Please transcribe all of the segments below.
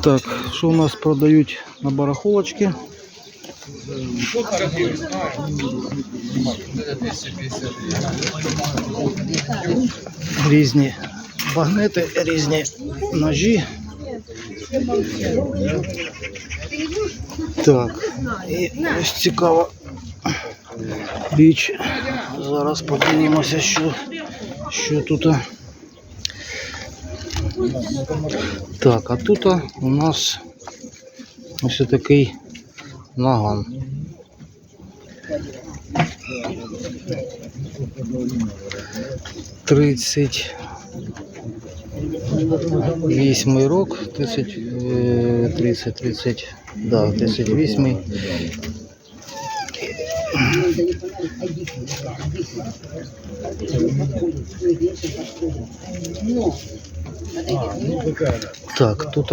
Так, що у нас продають на барахолочці? Різні багнети, різні ножі. Так, і ось цікава річ. Зараз подивимося, що, що тут. Так, а тут у нас ось такий наган. Тридцять вісьмий рок, 30, е, 30, 30, да, 38. Так, тут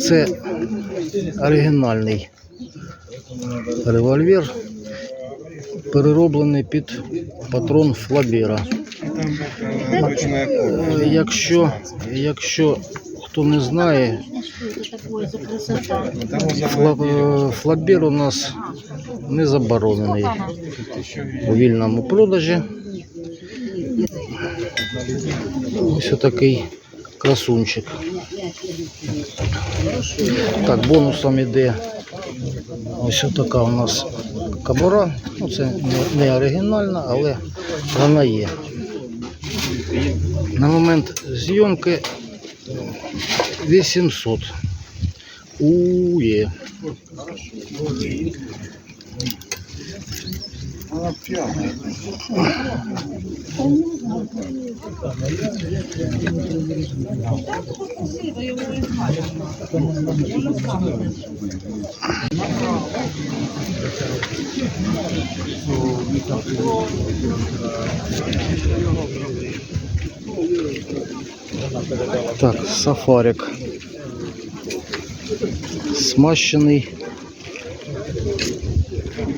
це оригінальний револьвер, перероблений під патрон Флабера. Е, Якщо, якщо хто не знає, фла, е, у нас не заборонений у вільному продажі. Ось такий красунчик. Так, бонусом іде ось така у нас кабура. Ну, це не оригінальна, але вона є. На момент зйомки 800. Уе. Она пьяная. Так, сафарик. Смащений.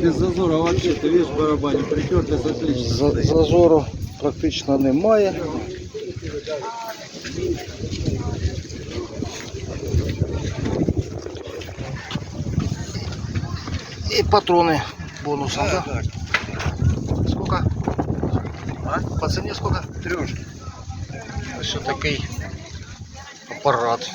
Без зазора вообще, ты видишь в барабане, притертость отлично. За- Зазору практично немає. І патрони бонусом, да? Сколько? А? По ціні сколько? Трьошки. Ось такий апарат.